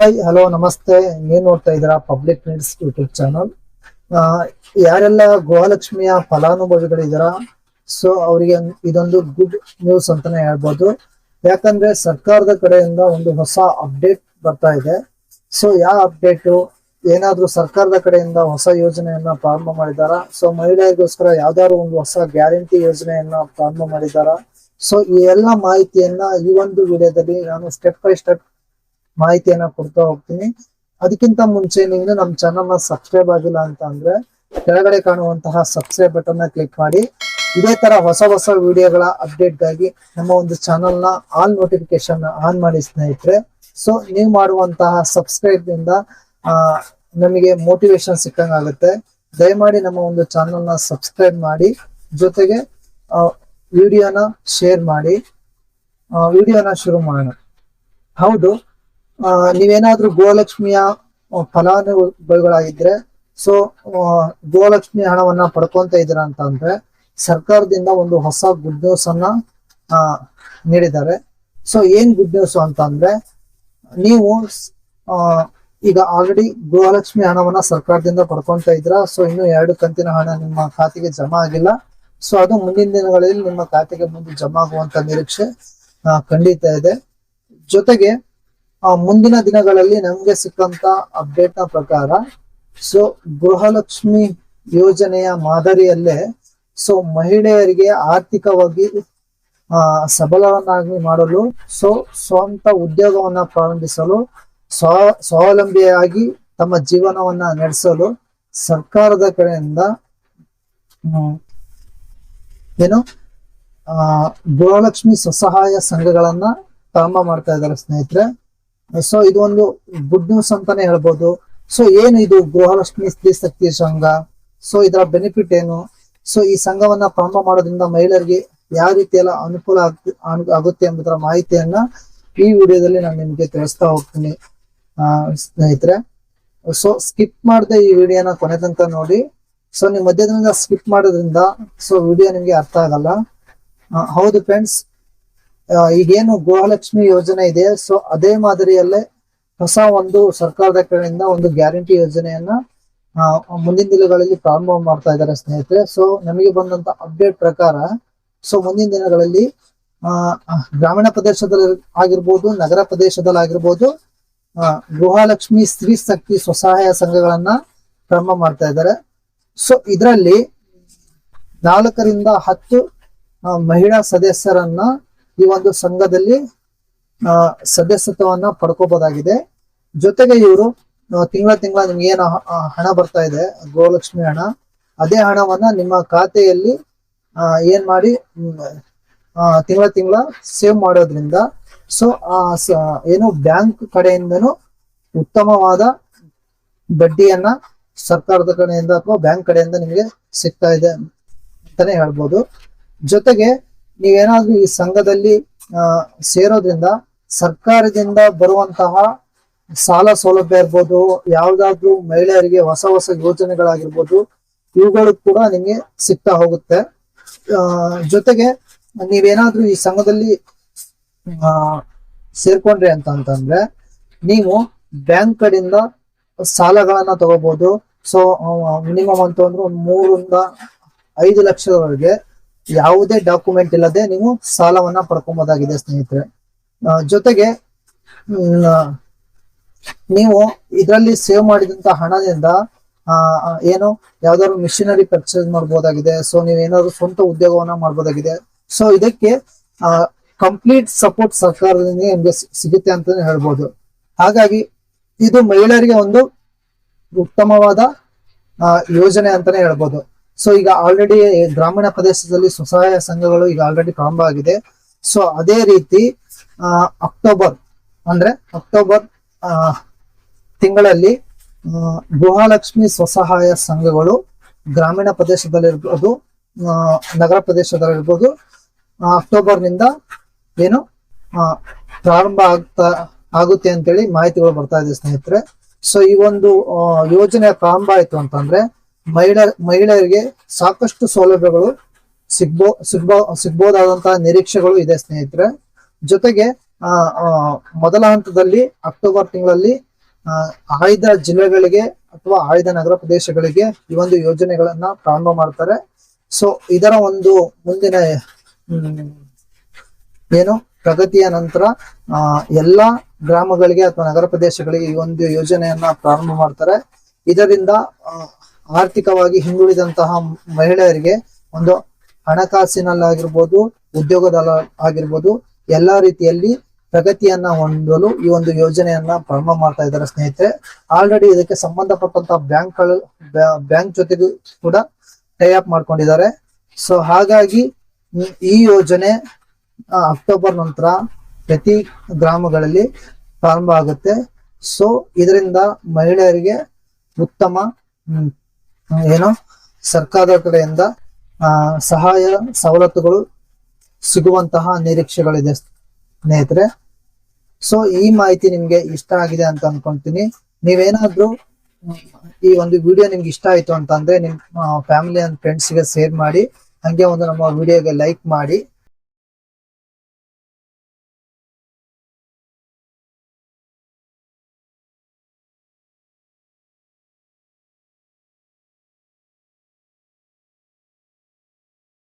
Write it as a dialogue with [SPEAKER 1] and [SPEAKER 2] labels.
[SPEAKER 1] Hi hello ನಮಸ್ತೆ. ನೀವ್ ನೋಡ್ತಾ ಇದ್ದೀರಾ ಪಬ್ಲಿಕ್ ನೀಡ್ಸ್ ಯೂಟ್ಯೂಬ್ ಚಾನಲ್ ಯಾರೆಲ್ಲ ಗೃಹಲಕ್ಷ್ಮಿಯ ಫಲಾನುಭವಿಗಳಿದಾರ ಸೊ ಅವರಿಗೆ ಇದೊಂದು ಗುಡ್ ನ್ಯೂಸ್ ಅಂತಾನೆ ಹೇಳ್ಬೋದು. ಯಾಕಂದ್ರೆ ಸರ್ಕಾರದ ಕಡೆಯಿಂದ ಒಂದು ಹೊಸ ಅಪ್ಡೇಟ್ ಬರ್ತಾ ಇದೆ. ಸೊ ಯಾವ ಅಪ್ಡೇಟ್ ಏನಾದ್ರೂ ಸರ್ಕಾರದ ಕಡೆಯಿಂದ ಹೊಸ ಯೋಜನೆಯನ್ನ ಪ್ರಾರಂಭ ಮಾಡಿದಾರ ಸೊ ಮಹಿಳೆಯರಿಗೋಸ್ಕರ ಯಾವ್ದಾದ್ರು ಒಂದು ಹೊಸ ಗ್ಯಾರಂಟಿ ಯೋಜನೆಯನ್ನ ಪ್ರಾರಂಭ ಮಾಡಿದಾರ ಸೊ ಈ ಎಲ್ಲ ಮಾಹಿತಿಯನ್ನ ಈ ಒಂದು ವಿಡಿಯೋದಲ್ಲಿ ನಾನು ಸ್ಟೆಪ್ ಬೈ ಸ್ಟೆಪ್ ಮಾಹಿತಿಯನ್ನ ಕೊಡ್ತಾ ಹೋಗ್ತೀನಿ. ಅದಕ್ಕಿಂತ ಮುಂಚೆ ನೀವು ನಮ್ಮ ಚಾನಲ್ನ ಸಬ್ಸ್ಕ್ರೈಬ್ ಆಗಿಲ್ಲ ಅಂತ ಅಂದ್ರೆ ಕೆಳಗಡೆ ಕಾಣುವಂತಹ ಸಬ್ಸ್ಕ್ರೈಬ್ ಬಟನ್ನ ಕ್ಲಿಕ್ ಮಾಡಿ. ಇದೇ ತರ ಹೊಸ ಹೊಸ ವಿಡಿಯೋಗಳ ಅಪ್ಡೇಟ್ಗಾಗಿ ನಮ್ಮ ಒಂದು ಚಾನಲ್ನ ಆಲ್ ನೋಟಿಫಿಕೇಶನ್ ಆನ್ ಮಾಡಿ ಸ್ನೇಹಿತರೆ. ಸೊ ನೀವು ಮಾಡುವಂತಹ ಸಬ್ಸ್ಕ್ರೈಬ್ ಆ, ನಮಗೆ ಮೋಟಿವೇಶನ್ ಸಿಕ್ಕಂಗಾಗುತ್ತೆ ದಯಮಾಡಿ ನಮ್ಮ ಒಂದು ಚಾನಲ್ನ ಸಬ್ಸ್ಕ್ರೈಬ್ ಮಾಡಿ. ಜೊತೆಗೆ ವಿಡಿಯೋನ ಶೇರ್ ಮಾಡಿ. ವಿಡಿಯೋನ ಶುರು ಮಾಡೋಣ. ಹೌದು ನೀವೇನಾದ್ರೂ ಗೋಲಕ್ಷ್ಮಿಯ ಫಲಾನುಭವಿಗಳಾಗಿದ್ರೆ, ಸೊ ಗೋಲಕ್ಷ್ಮಿ ಹಣವನ್ನ ಪಡ್ಕೊಂತ ಇದ್ದೀರಾ ಅಂತ ಅಂದ್ರೆ, ಸರ್ಕಾರದಿಂದ ಒಂದು ಹೊಸ ಗುಡ್ ನ್ಯೂಸ್ ಅನ್ನ ನೀಡಿದ್ದಾರೆ. ಸೊ, ಏನ್ ಗುಡ್ ನ್ಯೂಸ್ ಅಂತ ಅಂದ್ರೆ, ನೀವು ಈಗ ಆಲ್ರೆಡಿ ಗೃಹಲಕ್ಷ್ಮಿ ಹಣವನ್ನ ಸರ್ಕಾರದಿಂದ ಪಡ್ಕೊಂತ ಇದ್ರ ಸೊ, ಇನ್ನು ಎರಡು ಕಂತಿನ ಹಣ ನಿಮ್ಮ ಖಾತೆಗೆ ಜಮಾ ಆಗಿಲ್ಲ. ಸೊ, ಅದು ಮುಂದಿನ ದಿನಗಳಲ್ಲಿ ನಿಮ್ಮ ಖಾತೆಗೆ ಮುಂದೆ ಜಮಾ ಆಗುವಂತ ನಿರೀಕ್ಷೆ ಖಂಡಿತ ಇದೆ. ಜೊತೆಗೆ ಮುಂದಿನ ದಿನಗಳಲ್ಲಿ ನಮ್ಗೆ ಸಿಕ್ಕಂತ ಅಪ್ಡೇಟ್ನ ಪ್ರಕಾರ, ಸೊ ಗೃಹಲಕ್ಷ್ಮಿ ಯೋಜನೆಯ ಮಾದರಿಯಲ್ಲೇ, ಸೊ ಮಹಿಳೆಯರಿಗೆ ಆರ್ಥಿಕವಾಗಿ, ಆ, ಸಬಲವನ್ನಾಗಿ ಮಾಡಲು, ಸೊ ಸ್ವಂತ ಉದ್ಯೋಗವನ್ನ ಪ್ರಾರಂಭಿಸಲು, ಸ್ವ, ಸ್ವಾವಲಂಬಿಯಾಗಿ ತಮ್ಮ ಜೀವನವನ್ನ ನಡೆಸಲು ಸರ್ಕಾರದ ಕಡೆಯಿಂದ ಏನು, ಆ, ಗೃಹಲಕ್ಷ್ಮಿ ಸ್ವಸಹಾಯ ಸಂಘಗಳನ್ನ ಪ್ರಾರಂಭ ಮಾಡ್ತಾ ಇದ್ದಾರೆ ಸ್ನೇಹಿತರೆ. ಸೊ ಇದು ಒಂದು ಗುಡ್ ನ್ಯೂಸ್ ಅಂತಾನೆ ಹೇಳ್ಬೋದು. ಸೊ ಏನು ಇದು ಗೃಹಲಕ್ಷ್ಮಿ ಸ್ತ್ರೀ ಶಕ್ತಿ ಸಂಘ? ಸೊ ಇದರ ಬೆನಿಫಿಟ್ ಏನು? ಸೊ ಈ ಸಂಘವನ್ನ ಪ್ರಾರಂಭ ಮಾಡೋದ್ರಿಂದ ಮಹಿಳೆಯರಿಗೆ ಯಾವ ರೀತಿ ಎಲ್ಲ ಅನುಕೂಲ ಆಗ್- ಆಗ್- ಆಗುತ್ತೆ ಎಂಬುದರ ಮಾಹಿತಿಯನ್ನ ಈ ವಿಡಿಯೋದಲ್ಲಿ ನಾನು ನಿಮ್ಗೆ ತಿಳಿಸ್ತಾ ಹೋಗ್ತೀನಿ, ಆ, ಸ್ನೇಹಿತರೆ. ಸೊ ಸ್ಕಿಪ್ ಮಾಡದೆ ಈ ವಿಡಿಯೋನ ಕೊನೆ ತನಕ ನೋಡಿ. ಸೊ ನೀವು ಮಧ್ಯದಿಂದ ಸ್ಕಿಪ್ ಮಾಡೋದ್ರಿಂದ ಸೊ ವಿಡಿಯೋ ನಿಮ್ಗೆ ಅರ್ಥ ಆಗಲ್ಲ. ಹೌದು ಫ್ರೆಂಡ್ಸ್ ಈಗೇನು ಗೃಹಲಕ್ಷ್ಮಿ ಯೋಜನೆ ಇದೆ, ಸೊ ಅದೇ ಮಾದರಿಯಲ್ಲೇ ಹೊಸ ಒಂದು ಸರ್ಕಾರದ ಕಡೆಯಿಂದ ಒಂದು ಗ್ಯಾರಂಟಿ ಯೋಜನೆಯನ್ನ ಮುಂದಿನ ದಿನಗಳಲ್ಲಿ ಪ್ರಾರಂಭ ಮಾಡ್ತಾ ಇದ್ದಾರೆ ಸ್ನೇಹಿತರೆ. ಸೊ ನಮಗೆ ಬಂದಂತ ಅಪ್ಡೇಟ್ ಪ್ರಕಾರ, ಸೊ ಮುಂದಿನ ದಿನಗಳಲ್ಲಿ, ಆ ಗ್ರಾಮೀಣ ಪ್ರದೇಶದಲ್ಲಿ ಆಗಿರ್ಬೋದು, ನಗರ ಪ್ರದೇಶದಲ್ಲಿ ಆಗಿರ್ಬೋದು ಗೃಹಲಕ್ಷ್ಮಿ ಸ್ತ್ರೀ ಶಕ್ತಿ ಸ್ವಸಹಾಯ ಸಂಘಗಳನ್ನ ಪ್ರಾರಂಭ ಮಾಡ್ತಾ ಇದ್ದಾರೆ. ಸೊ ಇದರಲ್ಲಿ ನಾಲ್ಕರಿಂದ ಹತ್ತು ಮಹಿಳಾ ಸದಸ್ಯರನ್ನ ಈ ಒಂದು ಸಂಘದಲ್ಲಿ ಆ, ಸದಸ್ಯತ್ವವನ್ನ ಪಡ್ಕೋಬಹುದಾಗಿದೆ ಜೊತೆಗೆ ಇವರು ತಿಂಗಳ ತಿಂಗಳ ನಿಮ್ಗೆ ಏನು ಹಣ ಬರ್ತಾ ಇದೆ ಗೋಲಕ್ಷ್ಮಿ ಹಣ. ಅದೇ ಹಣವನ್ನ ನಿಮ್ಮ ಖಾತೆಯಲ್ಲಿ ಆ, ಏನ್ ಮಾಡಿ ತಿಂಗಳ ತಿಂಗಳ ಸೇವ್ ಮಾಡೋದ್ರಿಂದ ಸೊ ಆ ಏನು ಬ್ಯಾಂಕ್ ಕಡೆಯಿಂದನು ಉತ್ತಮವಾದ ಬಡ್ಡಿಯನ್ನ ಸರ್ಕಾರದ ಕಡೆಯಿಂದ ಅಥವಾ ಬ್ಯಾಂಕ್ ಕಡೆಯಿಂದ ನಿಮಗೆ ಸಿಗ್ತಾ ಇದೆ ಅಂತಾನೆ ಹೇಳ್ಬೋದು. ಜೊತೆಗೆ ನೀವೇನಾದ್ರೂ ಈ ಸಂಘದಲ್ಲಿ ಸೇರೋದ್ರಿಂದ ಸರ್ಕಾರದಿಂದ ಬರುವಂತಹ ಸಾಲ ಸೌಲಭ್ಯ ಇರ್ಬೋದು, ಯಾವ್ದಾದ್ರು ಮಹಿಳೆಯರಿಗೆ ಹೊಸ ಹೊಸ ಯೋಜನೆಗಳಾಗಿರ್ಬೋದು, ಇವುಗಳು ಕೂಡ ನಿಮಗೆ ಸಿಗ್ತಾ ಹೋಗುತ್ತೆ. ಜೊತೆಗೆ ನೀವೇನಾದ್ರೂ ಈ ಸಂಘದಲ್ಲಿ ಸೇರ್ಕೊಂಡ್ರಿ ಅಂತ ಅಂತಂದ್ರೆ, ನೀವು ಬ್ಯಾಂಕ್ ಕಡೆಯಿಂದ ಸಾಲಗಳನ್ನ ತಗೋಬಹುದು ಸೊ ಮಿನಿಮಮ್ ಅಂತ ಅಂದ್ರೆ ಮೂರಿಂದ ಐದು ಲಕ್ಷದವರೆಗೆ ಯಾವುದೇ ಡಾಕ್ಯುಮೆಂಟ್ ಇಲ್ಲದೆ ನೀವು ಸಾಲವನ್ನ ಪಡ್ಕೊಬೋದಾಗಿದೆ, ಸ್ನೇಹಿತರೆ. ಜೊತೆಗೆ ನೀವು ಇದರಲ್ಲಿ ಸೇವ್ ಮಾಡಿದಂತ ಹಣದಿಂದ ಏನು, ಯಾವ್ದಾದ್ರು ಮಿಷಿನರಿ ಪರ್ಚೇಸ್ ಮಾಡ್ಬೋದಾಗಿದೆ ಸೊ ನೀವು ಏನಾದ್ರು ಸ್ವಂತ ಉದ್ಯೋಗವನ್ನ ಮಾಡ್ಬೋದಾಗಿದೆ. ಸೊ ಇದಕ್ಕೆ ಕಂಪ್ಲೀಟ್ ಸಪೋರ್ಟ್ ಸರ್ಕಾರದಿಂದ ನಿಮ್ಗೆ ಸಿಗುತ್ತೆ ಅಂತಾನೆ ಹೇಳ್ಬೋದು. ಹಾಗಾಗಿ, ಇದು ಮಹಿಳೆಯರಿಗೆ ಒಂದು ಉತ್ತಮವಾದ ಯೋಜನೆ ಅಂತಾನೆ ಹೇಳ್ಬೋದು. ಸೊ ಈಗ ಆಲ್ರೆಡಿ ಗ್ರಾಮೀಣ ಪ್ರದೇಶದಲ್ಲಿ ಸ್ವಸಹಾಯ ಸಂಘಗಳು ಈಗ ಆಲ್ರೆಡಿ ಪ್ರಾರಂಭ ಆಗಿದೆ. ಸೊ ಅದೇ ರೀತಿ ಅಕ್ಟೋಬರ್ ಅಂದ್ರೆ ಅಕ್ಟೋಬರ್ ತಿಂಗಳಲ್ಲಿ ಗೃಹಲಕ್ಷ್ಮಿ ಸ್ವಸಹಾಯ ಸಂಘಗಳು ಗ್ರಾಮೀಣ ಪ್ರದೇಶದಲ್ಲಿರ್ಬೋದು ನಗರ ಪ್ರದೇಶದಲ್ಲಿರ್ಬೋದು ಅಕ್ಟೋಬರ್ನಿಂದ ಏನು ಪ್ರಾರಂಭ ಆಗ್ತಾ, ಆಗುತ್ತೆ ಅಂತೇಳಿ ಮಾಹಿತಿಗಳು ಬರ್ತಾ ಇದೆ ಸ್ನೇಹಿತರೆ. ಸೊ ಈ ಒಂದು ಯೋಜನೆ ಪ್ರಾರಂಭ ಆಯ್ತು ಅಂತಂದ್ರೆ ಮಹಿಳೆ, ಮಹಿಳೆಯರಿಗೆ ಸಾಕಷ್ಟು ಸೌಲಭ್ಯಗಳು ಸಿಗ್ಬೋ ಸಿಗ್ಬೋ, ಸಿಗ್ಬೋದಾದಂತಹ ನಿರೀಕ್ಷೆಗಳು ಇದೆ ಸ್ನೇಹಿತರೆ. ಜೊತೆಗೆ ಮೊದಲ ಹಂತದಲ್ಲಿ ಅಕ್ಟೋಬರ್ ತಿಂಗಳಲ್ಲಿ ಆಯ್ದ ಜಿಲ್ಲೆಗಳಿಗೆ ಅಥವಾ ಆಯ್ದ ನಗರ ಪ್ರದೇಶಗಳಿಗೆ ಈ ಒಂದು ಯೋಜನೆಗಳನ್ನ ಪ್ರಾರಂಭ ಮಾಡ್ತಾರೆ. ಸೊ ಇದರ ಒಂದು ಮುಂದಿನ ಏನು ಪ್ರಗತಿಯ ನಂತರ, ಆ, ಎಲ್ಲಾ ಗ್ರಾಮಗಳಿಗೆ ಅಥವಾ ನಗರ ಪ್ರದೇಶಗಳಿಗೆ ಈ ಒಂದು ಯೋಜನೆಯನ್ನ ಪ್ರಾರಂಭ ಮಾಡ್ತಾರೆ. ಇದರಿಂದ ಆರ್ಥಿಕವಾಗಿ ಹಿಂದುಳಿದಂತಹ ಮಹಿಳೆಯರಿಗೆ ಒಂದು ಹಣಕಾಸಿನಲ್ಲಾಗಿರ್ಬೋದು, ಉದ್ಯೋಗದಲ್ಲ ಆಗಿರ್ಬೋದು, ಎಲ್ಲಾ ರೀತಿಯಲ್ಲಿ ಪ್ರಗತಿಯನ್ನ ಹೊಂದಲು ಈ ಒಂದು ಯೋಜನೆಯನ್ನ ಪ್ರಾರಂಭ ಮಾಡ್ತಾ ಇದ್ದಾರೆ ಸ್ನೇಹಿತರೆ. ಆಲ್ರೆಡಿ ಇದಕ್ಕೆ ಸಂಬಂಧಪಟ್ಟಂತಹ ಬ್ಯಾಂಕ್ಗಳು ಬ್ಯಾಂಕ್ ಜೊತೆಗೂ ಕೂಡ ಟೈ ಅಪ್ ಮಾಡ್ಕೊಂಡಿದ್ದಾರೆ. ಸೊ ಹಾಗಾಗಿ ಈ ಯೋಜನೆ ಅಕ್ಟೋಬರ್ ನಂತರ ಪ್ರತಿ ಗ್ರಾಮಗಳಲ್ಲಿ ಪ್ರಾರಂಭ ಆಗುತ್ತೆ. ಸೊ ಇದರಿಂದ ಮಹಿಳೆಯರಿಗೆ ಉತ್ತಮ ಏನು ಸರ್ಕಾರದ ಕಡೆಯಿಂದ ಸಹಾಯ ಸವಲತ್ತುಗಳು ಸಿಗುವಂತಹ ನಿರೀಕ್ಷೆಗಳಿದೆ ಸ್ನೇಹಿತರೆ. ಸೊ ಈ ಮಾಹಿತಿ ನಿಮ್ಗೆ ಇಷ್ಟ ಆಗಿದೆ ಅಂತ ಅನ್ಕೊಂತೀನಿ. ನೀವೇನಾದ್ರೂ ಈ ಒಂದು ವಿಡಿಯೋ ನಿಮ್ಗೆ ಇಷ್ಟ ಆಯ್ತು ಅಂತ ಅಂದ್ರೆ ನಿಮ್ ಫ್ಯಾಮಿಲಿ ಅಂಡ್ ಫ್ರೆಂಡ್ಸ್ಗೆ ಶೇರ್ ಮಾಡಿ, ಹಂಗೆ ಒಂದು ನಮ್ಮ ವಿಡಿಯೋಗೆ ಲೈಕ್ ಮಾಡಿ.